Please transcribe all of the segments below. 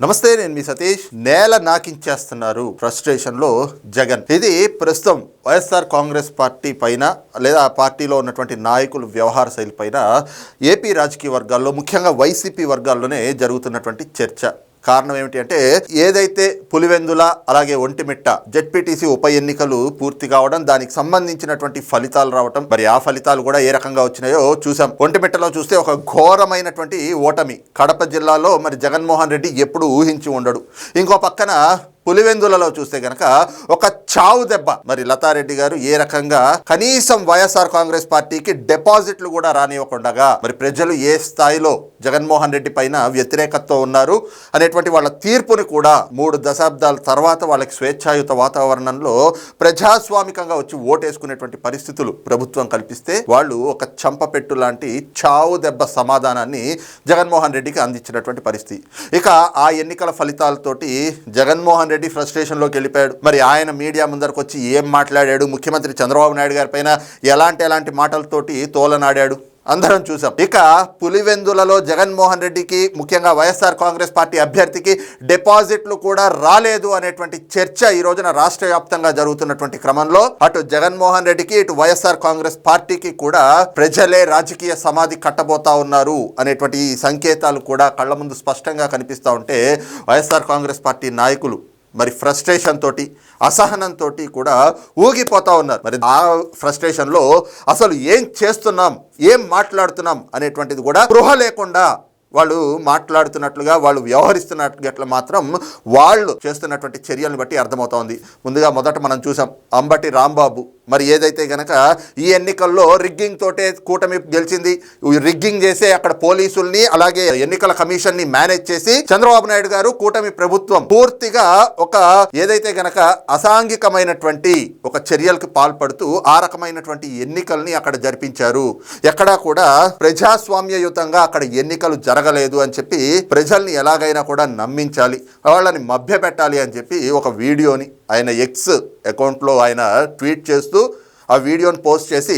నమస్తే నేను మీ సతీష్. నేల నాకించేస్తున్నారు ఫ్రస్ట్రేషన్లో జగన్. ఇది ప్రస్తుతం వైఎస్ఆర్ కాంగ్రెస్ పార్టీ పైన లేదా ఆ పార్టీలో ఉన్నటువంటి నాయకుల వ్యవహార శైలి పైన ఏపీ రాజకీయ వర్గాల్లో ముఖ్యంగా వైసీపీ వర్గాల్లోనే జరుగుతున్నటువంటి చర్చ. కారణం ఏమిటి అంటే ఏదైతే పులివెందుల అలాగే ఒంటిమిట్ట జెడ్పీటీసీ ఉప ఎన్నికలు పూర్తి కావడం దానికి సంబంధించినటువంటి ఫలితాలు రావటం మరి ఆ ఫలితాలు కూడా ఏ రకంగా వచ్చినాయో చూసాం ఒంటిమిట్టలో చూస్తే ఒక ఘోరమైనటువంటి ఓటమి. కడప జిల్లాలో మరి జగన్మోహన్ రెడ్డి ఎప్పుడు ఊహించి ఉండడు. ఇంకో పక్కన పులివెందులలో చూస్తే గనక ఒక చావు దెబ్బ. మరి లతారెడ్డి గారు ఏ రకంగా కనీసం వైఎస్ఆర్ కాంగ్రెస్ పార్టీకి డిపాజిట్లు కూడా రానివ్వకుండగా మరి ప్రజలు ఏ స్థాయిలో జగన్మోహన్ రెడ్డి పైన వ్యతిరేకతతో ఉన్నారు అనేటువంటి వాళ్ళ తీర్పుని కూడా మూడు దశాబ్దాల తర్వాత వాళ్ళకి స్వేచ్ఛాయుత వాతావరణంలో ప్రజాస్వామికంగా వచ్చి ఓటేసుకునేటువంటి పరిస్థితులు ప్రభుత్వం కల్పిస్తే వాళ్ళు ఒక చంపపెట్టు లాంటి చావు దెబ్బ సమాధానాన్ని జగన్మోహన్ రెడ్డికి అందించినటువంటి పరిస్థితి. ఇక ఆ ఎన్నికల ఫలితాలతోటి జగన్మోహన్ రెడ్డి రెడ్డి ఫ్రస్ట్రేషన్లోకి వెళ్ళిపోయాడు. మరి ఆయన మీడియా ముందరకు వచ్చి ఏం మాట్లాడాడు? ముఖ్యమంత్రి చంద్రబాబు నాయుడు గారి పైన ఎలాంటి ఎలాంటి మాటలతోటి తోలనాడాడు? అందరం చూసాం ఇక పులివెందులలో జగన్మోహన్ రెడ్డికి ముఖ్యంగా వైఎస్ఆర్ కాంగ్రెస్ పార్టీ అభ్యర్థికి డిపాజిట్లు కూడా రాలేదు అనేటువంటి చర్చ ఈ రోజున రాష్ట్ర వ్యాప్తంగా జరుగుతున్నటువంటి క్రమంలో అటు జగన్మోహన్ రెడ్డికి ఇటు వైఎస్ఆర్ కాంగ్రెస్ పార్టీకి కూడా ప్రజలే రాజకీయ సమాధి కట్టబోతా ఉన్నారు అనేటువంటి ఈ సంకేతాలు కూడా కళ్ళ ముందు స్పష్టంగా కనిపిస్తూ ఉంటే వైఎస్ఆర్ కాంగ్రెస్ పార్టీ నాయకులు మరి ఫ్రస్ట్రేషన్ తోటి అసహనంతో కూడా ఊగిపోతా ఉన్నారు. మరి ఆ ఫ్రస్ట్రేషన్లో అసలు ఏం చేస్తున్నాం ఏం మాట్లాడుతున్నాం అనేటువంటిది కూడా గృహ లేకుండా వాళ్ళు మాట్లాడుతున్నట్లుగా వాళ్ళు వ్యవహరిస్తున్నట్లు మాత్రం వాళ్ళు చేస్తున్నటువంటి చర్యలను బట్టి అర్థమవుతోంది ముందుగా మొదట మనం చూసాం అంబటి రాంబాబు మరి ఏదైతే గనక ఈ ఎన్నికల్లో రిగ్గింగ్ తోటే కూటమి గెలిచింది రిగ్గింగ్ చేసే అక్కడ పోలీసుల్ని అలాగే ఎన్నికల కమిషన్ని మేనేజ్ చేసి చంద్రబాబు నాయుడు గారు కూటమి ప్రభుత్వం పూర్తిగా ఒక ఏదైతే గనక అసాంఘికమైనటువంటి ఒక చర్యలకు పాల్పడుతూ ఆ రకమైనటువంటి ఎన్నికల్ని అక్కడ జరిపించారు. ఎక్కడా కూడా ప్రజాస్వామ్యయుతంగా అక్కడ ఎన్నికలు జరగలేదు అని చెప్పి ప్రజల్ని ఎలాగైనా కూడా నమ్మించాలి వాళ్ళని మభ్య పెట్టాలి అని చెప్పి ఒక వీడియోని ఆయన ఎక్స్ అకౌంట్లో ఆయన ట్వీట్ చేస్తూ ఆ వీడియోను పోస్ట్ చేసి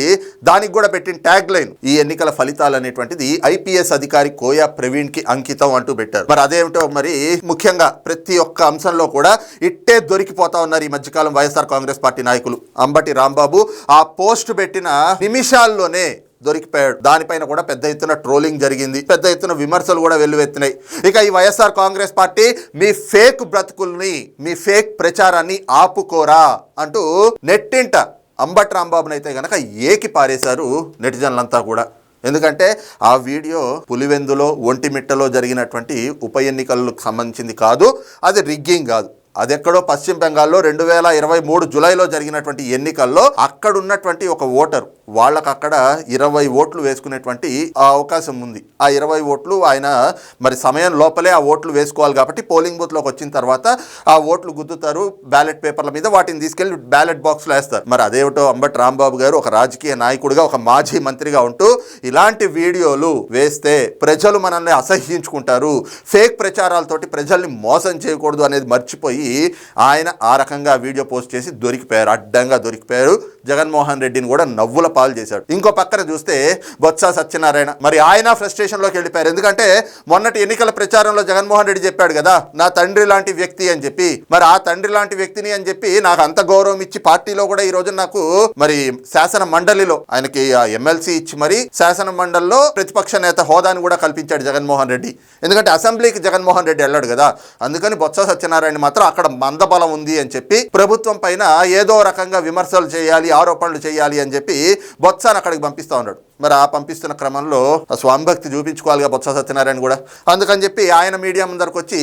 దానికి కూడా పెట్టిన ట్యాగ్ లైన్ ఈ ఎన్నికల ఫలితాలు అనేటువంటిది ఐపీఎస్ అధికారి కోయా ప్రవీణ్కి అంకితం అంటూ పెట్టారు. మరి అదేమిటో మరి ముఖ్యంగా ప్రతి ఒక్క అంశంలో కూడా ఇట్టే దొరికిపోతా ఉన్నారు ఈ మధ్యకాలం వైఎస్ఆర్ కాంగ్రెస్ పార్టీ నాయకులు. అంబటి రాంబాబు ఆ పోస్ట్ పెట్టిన నిమిషాల్లోనే దొరికిపోయాడు. దానిపైన కూడా పెద్ద ఎత్తున ట్రోలింగ్ జరిగింది. పెద్ద ఎత్తున విమర్శలు కూడా వెల్లువెత్తినాయి. ఇక ఈ వైఎస్ఆర్ కాంగ్రెస్ పార్టీ మీ ఫేక్ బ్రతుకుల్ని మీ ఫేక్ ప్రచారాన్ని ఆపుకోరా అంటూ నెట్టింట అంబట్ రాంబాబుని అయితే గనక ఏకి పారేశారు నెటిజన్లంతా కూడా. ఎందుకంటే ఆ వీడియో పులివెందులో ఒంటిమిట్టలో జరిగినటువంటి ఉప ఎన్నికలకు సంబంధించింది కాదు అది రిగ్గింగ్ కాదు. అది ఎక్కడో పశ్చిమ బెంగాల్లో రెండు వేల ఇరవై మూడు జూలైలో జరిగినటువంటి ఎన్నికల్లో అక్కడున్నటువంటి ఒక ఓటర్ వాళ్ళకు అక్కడ ఇరవై ఓట్లు వేసుకునేటువంటి అవకాశం ఉంది. ఆ ఇరవై ఓట్లు ఆయన మరి సమయం లోపలే ఆ ఓట్లు వేసుకోవాలి కాబట్టి పోలింగ్ బూత్లోకి వచ్చిన తర్వాత ఆ ఓట్లు గుద్దుతారు బ్యాలెట్ పేపర్ల మీద వాటిని తీసుకెళ్ళి బ్యాలెట్ బాక్స్లో వేస్తారు. మరి అదేమిటో అంబట్ రాంబాబు గారు ఒక రాజకీయ నాయకుడిగా ఒక మాజీ మంత్రిగా ఉంటూ ఇలాంటి వీడియోలు వేస్తే ప్రజలు మనల్ని అసహ్యించుకుంటారు. ఫేక్ ప్రచారాలతోటి ప్రజల్ని మోసం చేయకూడదు అనేది మర్చిపోయి ఆయన ఆ రకంగా వీడియో పోస్ట్ చేసి దొరికిపోయారు అడ్డంగా దొరికిపోయారు. జగన్మోహన్ రెడ్డిని కూడా నవ్వుల పాలు చేశాడు. ఇంకో పక్కన చూస్తే బొత్స సత్యనారాయణ. మరి ఆయన ఫ్రస్ట్రేషన్లోకి వెళ్ళిపోయారు. ఎందుకంటే మొన్నటి ఎన్నికల ప్రచారంలో జగన్మోహన్ రెడ్డి చెప్పాడు కదా నా తండ్రి లాంటి వ్యక్తి అని చెప్పి. మరి ఆ తండ్రి లాంటి వ్యక్తిని అని చెప్పి నాకు అంత గౌరవం ఇచ్చి పార్టీలో కూడా ఈ రోజు నాకు మరి శాసన మండలిలో ఆయనకి ఎమ్మెల్సీ ఇచ్చి మరి శాసన మండలిలో ప్రతిపక్ష నేత హోదాని కూడా కల్పించాడు జగన్మోహన్ రెడ్డి. ఎందుకంటే అసెంబ్లీకి జగన్మోహన్ రెడ్డి వెళ్ళాడు కదా. అందుకని బొత్స సత్యనారాయణ మాత్రం అక్కడ మందబలం ఉంది అని చెప్పి ప్రభుత్వం పైన ఏదో రకంగా విమర్శలు చేయాలి ఆరోపణలు చేయాలి అని చెప్పి బొత్సాను అక్కడికి పంపిస్తా ఉన్నాడు. మరి ఆ పంపిస్తున్న క్రమంలో ఆ స్వామిభక్తి చూపించుకోవాలిగా బొత్స సత్యనారాయణ కూడా. అందుకని చెప్పి ఆయన మీడియా ముందరకు వచ్చి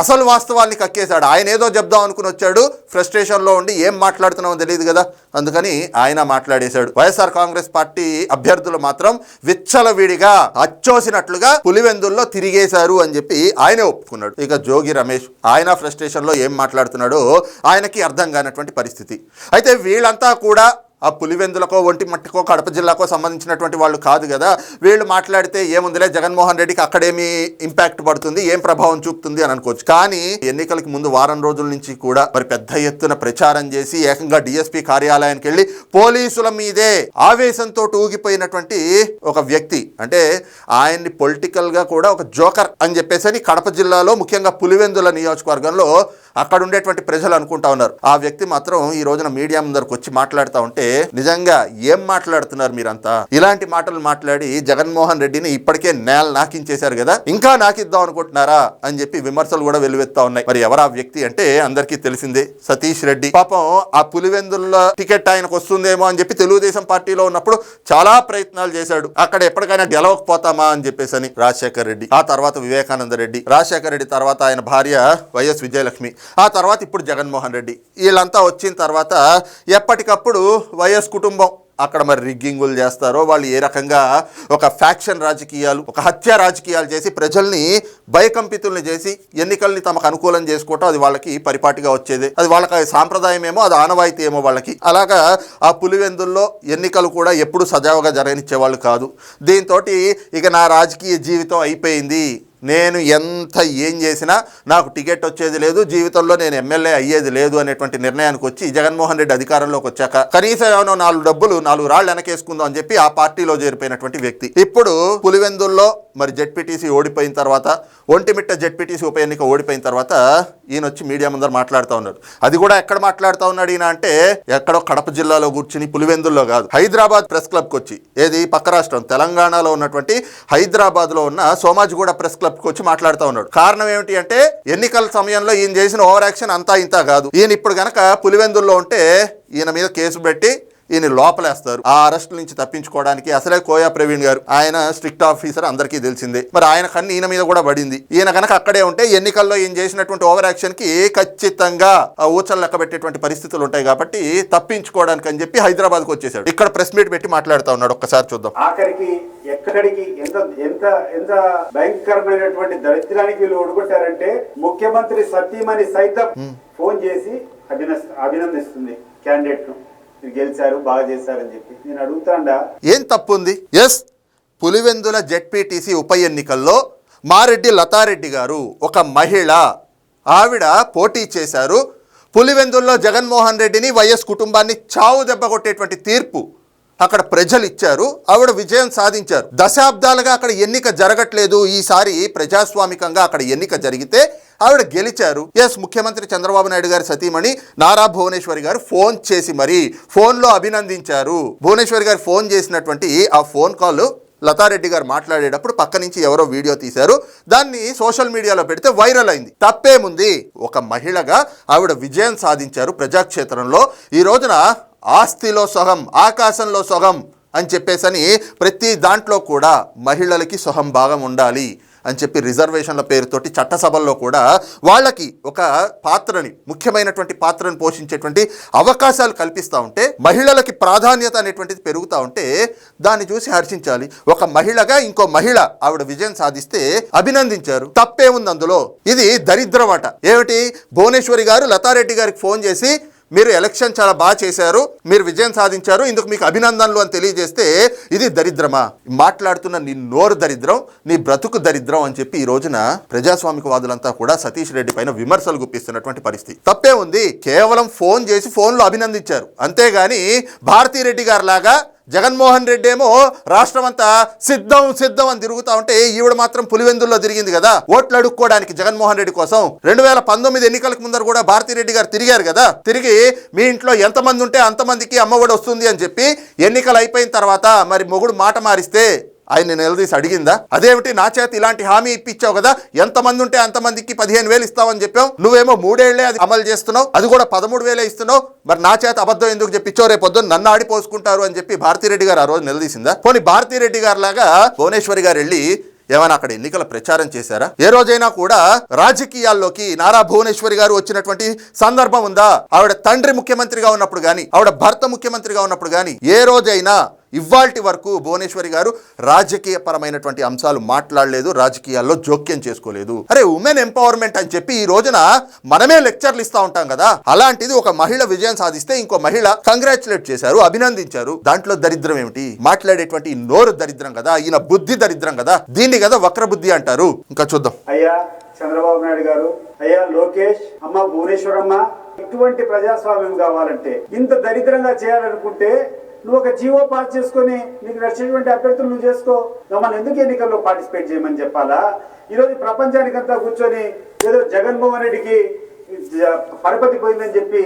అసలు వాస్తవాల్ని కక్కేశాడు. ఆయన ఏదో చెప్దాం అనుకుని వచ్చాడు. ఫ్రస్ట్రేషన్లో ఉండి ఏం మాట్లాడుతున్నామో తెలియదు కదా. అందుకని ఆయన మాట్లాడేశాడు. వైఎస్ఆర్ కాంగ్రెస్ పార్టీ అభ్యర్థులు మాత్రం విచ్చలవిడిగా అచ్చోసినట్లుగా పులివెందుల్లో తిరిగేశారు అని చెప్పి ఆయనే ఒప్పుకున్నాడు. ఇక జోగి రమేష్ ఆయన ఫ్రస్ట్రేషన్లో ఏం మాట్లాడుతున్నాడో ఆయనకి అర్థం కానటువంటి పరిస్థితి. అయితే వీళ్ళంతా కూడా ఆ పులివెందులకో ఒంటి మట్టికో కడప జిల్లాకో సంబంధించినటువంటి వాళ్ళు కాదు కదా. వీళ్ళు మాట్లాడితే ఏముందిలే జగన్మోహన్ రెడ్డికి అక్కడేమి ఇంపాక్ట్ పడుతుంది ఏం ప్రభావం చూపుతుంది అని అనుకోవచ్చు. కానీ ఎన్నికలకి ముందు వారం రోజుల నుంచి కూడా మరి పెద్ద ఎత్తున ప్రచారం చేసి ఏకంగా డిఎస్పీ కార్యాలయానికి వెళ్ళి పోలీసుల మీదే ఆవేశంతో ఊగిపోయినటువంటి ఒక వ్యక్తి అంటే ఆయన్ని పొలిటికల్గా కూడా ఒక జోకర్ అని చెప్పేసి కడప జిల్లాలో ముఖ్యంగా పులివెందుల నియోజకవర్గంలో అక్కడ ఉండేటువంటి ప్రజలు అనుకుంటా ఉన్నారు. ఆ వ్యక్తి మాత్రం ఈ రోజున మీడియా ముందరకు వచ్చి మాట్లాడుతూ ఉంటే నిజంగా ఏం మాట్లాడుతున్నారు మీరంతా? ఇలాంటి మాటలు మాట్లాడి జగన్మోహన్ రెడ్డిని ఇప్పటికే నేల నాకించేశారు కదా ఇంకా నాకిద్దాం అనుకుంటున్నారా అని చెప్పి విమర్శలు కూడా వెలువెత్తా ఉన్నాయి. మరి ఎవరు ఆ వ్యక్తి అంటే అందరికీ తెలిసిందే సతీష్ రెడ్డి. పాపం ఆ పులివెందుల టికెట్ ఆయనకు వస్తుందేమో అని చెప్పి తెలుగుదేశం పార్టీలో ఉన్నప్పుడు చాలా ప్రయత్నాలు చేశాడు. అక్కడ ఎప్పటికైనా గెలవకపోతామా అని చెప్పేసి అని రాజశేఖర్ రెడ్డి ఆ తర్వాత వివేకానంద రెడ్డి రాజశేఖర్ రెడ్డి తర్వాత ఆయన భార్య వైఎస్ విజయలక్ష్మి. ఆ తర్వాత ఇప్పుడు జగన్మోహన్ రెడ్డి. వీళ్ళంతా వచ్చిన తర్వాత ఎప్పటికప్పుడు వైఎస్ కుటుంబం అక్కడ మరి రిగ్గింగులు చేస్తారో వాళ్ళు ఏ రకంగా ఒక ఫ్యాక్షన్ రాజకీయాలు ఒక హత్య రాజకీయాలు చేసి ప్రజల్ని భయకంపితుల్ని చేసి ఎన్నికల్ని తమకు అనుకూలం చేసుకోవటం అది వాళ్ళకి పరిపాటిగా వచ్చేది. అది వాళ్ళకి సాంప్రదాయం ఏమో అది ఆనవాయితీ ఏమో వాళ్ళకి. అలాగా ఆ పులివెందుల్లో ఎన్నికలు కూడా ఎప్పుడు సజావుగా జరగనిచ్చేవాళ్ళు కాదు. దీంతో ఇక నా రాజకీయ జీవితం అయిపోయింది. నేను ఎంత ఏం చేసినా నాకు టికెట్ వచ్చేది లేదు జీవితంలో నేను ఎమ్మెల్యే అయ్యేది లేదు అనేటువంటి నిర్ణయానికి వచ్చి జగన్మోహన్ రెడ్డి అధికారంలోకి వచ్చాక కనీసం ఏమైనా నాలుగు డబ్బులు నాలుగు రాళ్ళు వెనకేసుకుందాం అని చెప్పి ఆ పార్టీలో చేరిపోయినటువంటి వ్యక్తి. ఇప్పుడు పులివెందుల్లో మరి జెడ్పీటీసీ ఓడిపోయిన తర్వాత ఒంటిమిట్ట జెడ్పీటీసీ ఉప ఎన్నిక ఓడిపోయిన తర్వాత ఈయన వచ్చి మీడియా ముందర మాట్లాడుతూ ఉన్నాడు. అది కూడా ఎక్కడ మాట్లాడుతూ ఉన్నాడు ఈయన అంటే ఎక్కడో కడప జిల్లాలో కూర్చుని పులివెందుల్లో కాదు. హైదరాబాద్ ప్రెస్ క్లబ్కి వచ్చి ఏది పక్క రాష్ట్రం తెలంగాణలో ఉన్నటువంటి హైదరాబాద్లో ఉన్న సోమాజిగూడ ప్రెస్ క్లబ్ వచ్చి మాట్లాడుతూ ఉన్నాడు. కారణం ఏమిటి అంటే ఎన్నికల సమయంలో ఈయన చేసిన ఓవర్ యాక్షన్ అంతా ఇంత కాదు. ఈయన ఇప్పుడు గనక పులివెందుల్లో ఉంటే ఈయన మీద కేసు పెట్టి ఈయన లోపలేస్తారు. ఆ అరెస్ట్ నుంచి తప్పించుకోవడానికి అసలే కోయా ప్రవీణ్ గారు. ఆయన స్ట్రిక్ట్ ఆఫీసర్ అందరికీ తెలిసిందే. మరి ఆయన కన్ను ఈయన మీద కూడా పడింది. ఈయన కనుక అక్కడే ఉంటే ఎన్నికల్లో ఈయన చేసినటువంటి ఓవర్ యాక్షన్కి ఖచ్చితంగా ఆ ఊచలు లెక్క పెట్టేటువంటి పరిస్థితులు ఉంటాయి కాబట్టి తప్పించుకోవడానికి అని చెప్పి హైదరాబాద్కు వచ్చేసాడు. ఇక్కడ ప్రెస్ మీట్ పెట్టి మాట్లాడుతూ ఉన్నాడు. ఒక్కసారి చూద్దాం. ఆఖరికి ఎక్కడికి ఎంత ఎంత ఎంత భయంకరమైనటువంటి దరిద్రానికి వీళ్ళు ముఖ్యమంత్రి సతీమణి సైతం ఫోన్ చేసి అభిన అభినందిస్తుంది క్యాండిడేట్ను మీరు గెలిచారు బాగా చేశారని చెప్పి నేను అడుగుతాండా. ఏం తప్పు ఉంది ఎస్ పులివెందుల జెడ్పీటీసీ ఉప ఎన్నికల్లో మారెడ్డి లతారెడ్డి గారు ఒక మహిళ. ఆవిడ పోటీ చేశారు. పులివెందుల్లో జగన్మోహన్ రెడ్డిని వైఎస్ కుటుంబాన్ని చావు దెబ్బ కొట్టేటువంటి తీర్పు అక్కడ ప్రజలు ఇచ్చారు ఆవిడ విజయం సాధించారు. దశాబ్దాలుగా అక్కడ ఎన్నిక జరగట్లేదు. ఈసారి ప్రజాస్వామికంగా అక్కడ ఎన్నిక జరిగితే ఆవిడ గెలిచారు. ఎస్ ముఖ్యమంత్రి చంద్రబాబు నాయుడు గారి సతీమణి నారా భువనేశ్వరి గారు ఫోన్ చేసి మరి ఫోన్లో అభినందించారు. భువనేశ్వరి గారు ఫోన్ చేసినటువంటి ఆ ఫోన్ కాల్ లతారెడ్డి గారు మాట్లాడేటప్పుడు పక్క నుంచి ఎవరో వీడియో తీశారు. దాన్ని సోషల్ మీడియాలో పెడితే వైరల్ అయింది. తప్పేముంది? ఒక మహిళగా ఆవిడ విజయం సాధించారు ప్రజాక్షేత్రంలో. ఈ రోజున ఆస్తిలో సొగం ఆకాశంలో సొగం అని చెప్పేసని ప్రతి దాంట్లో కూడా మహిళలకి సొహం భాగం ఉండాలి అని చెప్పి రిజర్వేషన్ల పేరుతోటి చట్టసభల్లో కూడా వాళ్ళకి ఒక పాత్రని ముఖ్యమైనటువంటి పాత్రను పోషించేటువంటి అవకాశాలు కల్పిస్తూ ఉంటే మహిళలకి ప్రాధాన్యత అనేటువంటిది పెరుగుతూ ఉంటే దాన్ని చూసి హర్షించాలి. ఒక మహిళగా ఇంకో మహిళ ఆవిడ విజయం సాధిస్తే అభినందించారు. తప్పే ఉంది అందులో. ఇది దరిద్రం అట ఏమిటి? భువనేశ్వరి గారు లతారెడ్డి గారికి ఫోన్ చేసి మీరు ఎలక్షన్ చాలా బాగా చేశారు మీరు విజయం సాధించారు ఇందుకు మీకు అభినందనలు అని తెలియజేస్తే ఇది దరిద్రమా? మాట్లాడుతున్న నీ నోరు దరిద్రం నీ బ్రతుకు దరిద్రం అని చెప్పి ఈ రోజున ప్రజాస్వామికవాదులంతా కూడా సతీష్ రెడ్డి పైన విమర్శలు గుప్పిస్తున్నటువంటి పరిస్థితి. తప్పే ఉంది కేవలం ఫోన్ చేసి ఫోన్లో అభినందించారు. అంతేగాని భారతీ రెడ్డి గారు లాగా జగన్మోహన్ రెడ్డి ఏమో రాష్ట్రం అంతా సిద్ధం సిద్ధం అని తిరుగుతా ఉంటే ఈవిడ మాత్రం పులివెందుల్లో తిరిగింది కదా. ఓట్లు అడుక్కోవడానికి జగన్మోహన్ రెడ్డి కోసం రెండు వేల పంతొమ్మిది ఎన్నికలకు ముందర కూడా భారతిరెడ్డి గారు తిరిగారు కదా. తిరిగి మీ ఇంట్లో ఎంతమంది ఉంటే అంతమందికి అమ్మఒడి వస్తుంది అని చెప్పి ఎన్నికలు అయిపోయిన తర్వాత మరి మొగుడు మాట మారిస్తే ఆయన నిలదీసి అడిగిందా? అదేమిటి? నా చేత ఇలాంటి హామీ ఇప్పించావు కదా? ఎంతమంది ఉంటే అంతమందికి పదిహేను వేలు ఇస్తావని చెప్పావు? నువ్వేమో మూడేళ్ళే అది అమలు చేస్తున్నావు. అది కూడా పదమూడు వేలే ఇస్తున్నావు. మరి నా చేత అబద్ధం ఎందుకు చెప్పించావు రేపు పొద్దున్న నన్ను ఆడిపోసుకుంటారు అని చెప్పి భారతిరెడ్డి గారు ఆ రోజు నిలదీసిందా? పోనీ భారతిరెడ్డి గారు లాగా భువనేశ్వరి గారు వెళ్ళి ఏమైనా అక్కడ ఎన్నికల ప్రచారం చేశారా? ఏ రోజైనా కూడా రాజకీయాల్లోకి నారా భువనేశ్వరి గారు వచ్చినటువంటి సందర్భం ఉందా? ఆవిడ తండ్రి ముఖ్యమంత్రిగా ఉన్నప్పుడు గాని ఆవిడ భర్త ముఖ్యమంత్రిగా ఉన్నప్పుడు గాని ఏ రోజైనా ఇవాల్టి వరకు భువనేశ్వరి గారు రాజకీయపరమైనటువంటి అంశాలు మాట్లాడలేదు రాజకీయాల్లో జోక్యం చేసుకోలేదు. అరే ఉమెన్ ఎంపవర్మెంట్ అని చెప్పి ఈ రోజున మనమే లెక్చర్లు ఇస్తా ఉంటాం కదా. అలాంటిది ఒక మహిళ విజయం సాధిస్తే ఇంకో మహిళ కంగ్రాచులేట్ చేశారు అభినందించారు. దాంట్లో దరిద్రం ఏమిటి? మాట్లాడేటువంటి నోరు దరిద్రం కదా ఈయన బుద్ధి దరిద్రం కదా. దీన్ని కదా వక్ర బుద్ధి అంటారు. ఇంకా చూద్దాం. అయ్యా చంద్రబాబు నాయుడు గారు అయ్యా లోకేష్ అమ్మ భువనేశ్వరమ్మ ఇటువంటి ప్రజాస్వామ్యం కావాలంటే ఇంత దరిద్రంగా చేయాలనుకుంటే నువ్వు ఒక జీవో పాస్ చేసుకొని నీకు నచ్చినటువంటి అభ్యర్థులు నువ్వు చేసుకో. మనం ఎందుకు ఎన్నికల్లో పార్టిసిపేట్ చేయమని చెప్పాలా? ఈరోజు ప్రపంచానికంతా కూర్చొని ఏదో జగన్మోహన్ రెడ్డికి పరపతి పోయిందని చెప్పి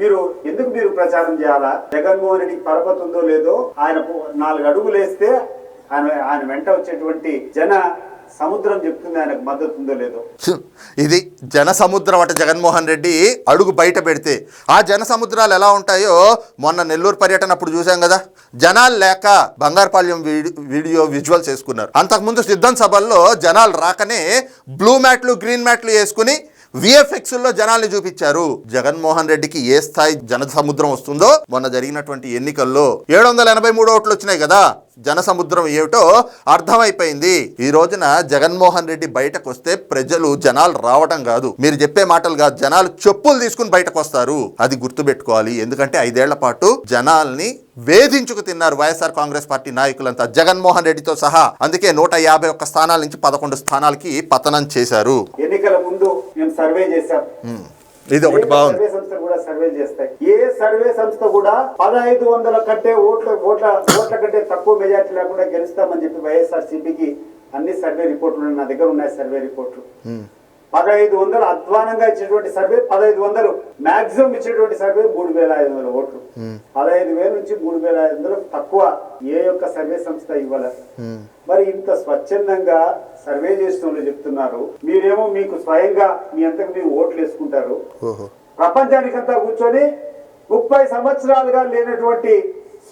మీరు ఎందుకు మీరు ప్రచారం చేయాలా? జగన్మోహన్ రెడ్డికి పరపతి ఉందో లేదో ఆయన నాలుగు అడుగులు వేస్తే ఆయన ఆయన వెంట వచ్చేటువంటి జన సముద్రం చెప్తుంది ఆయనకు మద్దతు ఉందో లేదో. ఇది జన సముద్రం అట జగన్మోహన్ రెడ్డి అడుగు బయట పెడితే. ఆ జన సముద్రాలు ఎలా ఉంటాయో మొన్న నెల్లూరు పర్యటన అప్పుడు చూసాం కదా. జనాలు లేక బంగారుపాళ్యం వీడియో విజువల్స్ వేసుకున్నారు. అంతకుముందు సిద్ధం సభల్లో జనాలు రాకనే బ్లూ మ్యాట్లు గ్రీన్ మ్యాట్లు వేసుకుని విఎఫ్ఎక్స్లో జనాల్ని చూపించారు. జగన్మోహన్ రెడ్డికి ఏ స్థాయి జన సముద్రం వస్తుందో మొన్న జరిగినటువంటి ఎన్నికల్లో ఏడు వందల ఎనభై మూడు ఓట్లు వచ్చినాయి కదా. జన సముద్రం ఏమిటో అర్థమైపోయింది. ఈ రోజున జగన్మోహన్ రెడ్డి బయటకు వస్తే ప్రజలు జనాలు రావడం కాదు. మీరు చెప్పే మాటలు కాదు. జనాలు చెప్పులు తీసుకుని బయటకు వస్తారు అది గుర్తుపెట్టుకోవాలి. ఎందుకంటే ఐదేళ్ళ పాటు జనాల్ని వేధించుకు తిన్నారు వైఎస్ఆర్ కాంగ్రెస్ పార్టీ నాయకులంతా జగన్మోహన్ రెడ్డితో సహా. అందుకే నూట యాభై ఒక్క స్థానాల నుంచి పదకొండు స్థానాలకి పతనం చేశారు. ఎన్నికల ముందు మేము సర్వే చేశాం. ఇది ఒకటి బాగుంది. సర్వే సంస్థ కూడా సర్వే చేస్తాయి. ఏ సర్వే సంస్థ కూడా పదహైదు వందల కంటే ఓట్ల ఓట్ల ఓట్ల కంటే తక్కువ మెజార్టీ లేకుండా గెలుస్తామని చెప్పి వైఎస్ఆర్ సిపికి అన్ని సర్వే రిపోర్ట్లు. నా దగ్గర ఉన్నాయి సర్వే రిపోర్ట్లు. పదహైదు వందలు అధ్వానంగా ఇచ్చినటువంటి సర్వే పదహైదు వందలు మాక్సిమం ఇచ్చినటువంటి సర్వే మూడు వేల ఐదు వందల ఓట్లు. పదహైదు వేల నుంచి మూడు వేల ఐదు వందలు తక్కువ ఏ యొక్క సర్వే సంస్థ ఇవ్వలేదు. మరి ఇంత స్వచ్ఛందంగా సర్వే చేసిన వాళ్ళు చెప్తున్నారు. మీరేమో మీకు స్వయంగా మీ అంతకు మీరు ఓట్లు వేసుకుంటారు. ప్రపంచానికంతా కూర్చొని ముప్పై సంవత్సరాలుగా లేనటువంటి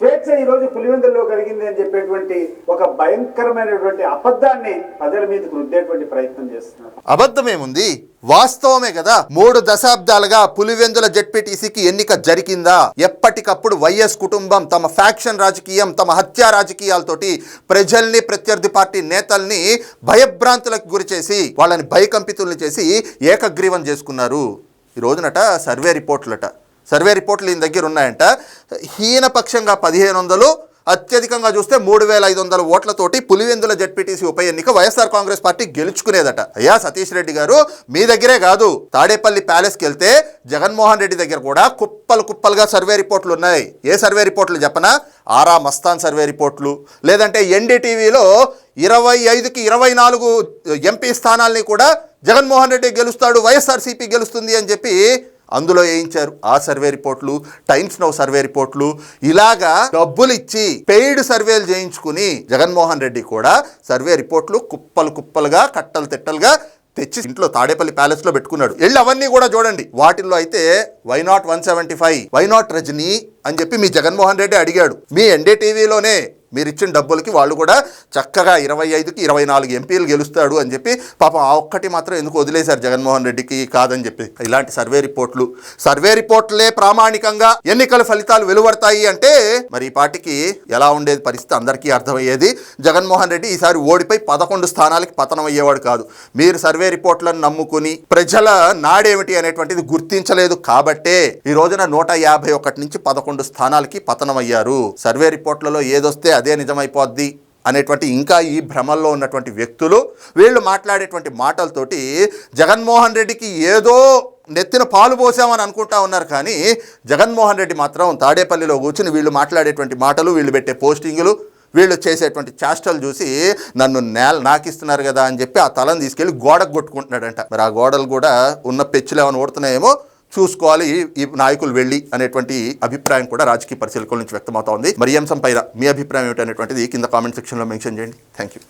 స్వేచ్ఛ ఈరోజు పులివెందుల్లో కలిగింది అని చెప్పేటువంటి ఒక భయంకరమైనటువంటి అబద్ధాన్ని ప్రజల మీదకు రుద్దేటువంటి ప్రయత్నం చేస్తున్నారు. అబద్ధమేముంది? వాస్తవమే కదా. మూడు దశాబ్దాలుగా పులివెందుల జడ్పీటీసీకి ఎన్నిక జరిగిందా? ఎప్పటికప్పుడు వైఎస్ కుటుంబం తమ ఫ్యాక్షన్ రాజకీయం తమ హత్యా రాజకీయాలతోటి ప్రజల్ని ప్రత్యర్థి పార్టీ నేతల్ని భయభ్రాంతులకు గురిచేసి వాళ్ళని భయకంపితుల్ని చేసి ఏకగ్రీవం చేసుకున్నారు. ఈ రోజునట సర్వే రిపోర్ట్లట. సర్వే రిపోర్ట్లు ఈయన దగ్గర ఉన్నాయంట. హీనపక్షంగా పదిహేను వందలు అత్యధికంగా చూస్తే మూడు వేల ఐదు వందల ఓట్లతోటి పులివెందుల జడ్పీటీసీ ఉప ఎన్నిక వైఎస్ఆర్ కాంగ్రెస్ పార్టీ గెలుచుకునేదట. అయ్యా సతీష్ రెడ్డి గారు మీ దగ్గరే కాదు తాడేపల్లి ప్యాలెస్కి వెళ్తే జగన్మోహన్ రెడ్డి దగ్గర కూడా కుప్పలు కుప్పలుగా సర్వే రిపోర్ట్లు ఉన్నాయి. ఏ సర్వే రిపోర్ట్లు చెప్పనా? ఆరా మస్తాన్ సర్వే రిపోర్ట్లు. లేదంటే ఎన్డీటీవీలో ఇరవై ఐదుకి ఇరవై నాలుగు ఎంపీ స్థానాల్ని కూడా జగన్మోహన్ రెడ్డి గెలుస్తాడు వైఎస్ఆర్సీపీ గెలుస్తుంది అని చెప్పి అందులో వేయించారు ఆ సర్వే రిపోర్ట్లు టైమ్స్ నౌ సర్వే రిపోర్ట్లు ఇలాగా డబ్బులు ఇచ్చి పెయిడ్ సర్వేలు చేయించుకుని జగన్మోహన్ రెడ్డి కూడా సర్వే రిపోర్ట్లు కుప్పలు కుప్పలుగా కట్టలు తిట్టలుగా తెచ్చి ఇంట్లో తాడేపల్లి ప్యాలెస్లో పెట్టుకున్నాడు. వెళ్ళి అవన్నీ కూడా చూడండి. వాటిల్లో అయితే why not one seventy five why not Rajini అని చెప్పి మీ జగన్మోహన్ రెడ్డి అడిగాడు. మీ ఎన్డీటీవీలోనే మీరు ఇచ్చిన డబ్బులకి వాళ్ళు కూడా చక్కగా ఇరవై ఐదుకి ఇరవై నాలుగు ఎంపీలు గెలుస్తాడు అని చెప్పి పాపం ఆ ఒక్కటి మాత్రం ఎందుకు వదిలేశారు జగన్మోహన్ రెడ్డికి కాదని చెప్పి. ఇలాంటి సర్వే రిపోర్ట్లు. సర్వే రిపోర్ట్లే ప్రామాణికంగా ఎన్నికల ఫలితాలు వెలువడతాయి అంటే మరి ఈ పార్టీకి ఎలా ఉండేది పరిస్థితి అందరికీ అర్థమయ్యేది? జగన్మోహన్ రెడ్డి ఈసారి ఓడిపోయి పదకొండు స్థానాలకి పతనం అయ్యేవాడు కాదు. మీరు సర్వే రిపోర్ట్లను నమ్ముకుని ప్రజల నాడేమిటి అనేటువంటిది గుర్తించలేదు కాబట్టే ఈ రోజున నూట యాభై ఒకటి నుంచి పదకొండు స్థానాలకి పతనం అయ్యారు సర్వే రిపోర్ట్లలో ఏదొస్తే అదే నిజమైపోద్ది అనేటువంటి ఇంకా ఈ భ్రమల్లో ఉన్నటువంటి వ్యక్తులు వీళ్ళు మాట్లాడేటువంటి మాటలతోటి జగన్మోహన్ రెడ్డికి ఏదో నెత్తిన పాలు పోసామని అనుకుంటా ఉన్నారు కానీ జగన్మోహన్ రెడ్డి మాత్రం తాడేపల్లిలో కూర్చుని వీళ్ళు మాట్లాడేటువంటి మాటలు వీళ్ళు పెట్టే పోస్టింగులు వీళ్ళు చేసేటువంటి చేష్టలు చూసి నన్ను నేల నాకిస్తున్నారు కదా అని చెప్పి ఆ తలను తీసుకెళ్ళి గోడకు కొట్టుకుంటున్నాడంట. మరి ఆ గోడలు కూడా ఉన్న పెచ్చులు ఏమైనా ఓడుతున్నాయేమో చూసుకోవాలి ఈ- నాయకులు వెళ్ళి అనేటువంటి అభిప్రాయం కూడా రాజకీయ పరిశీలకుల నుంచి వ్యక్తమవుతోంది మరి ఈ అంశం పైన మీ అభిప్రాయం ఏమిటనేటువంటిది కింద కామెంట్ సెక్షన్లో మెన్షన్ చేయండి. Thank you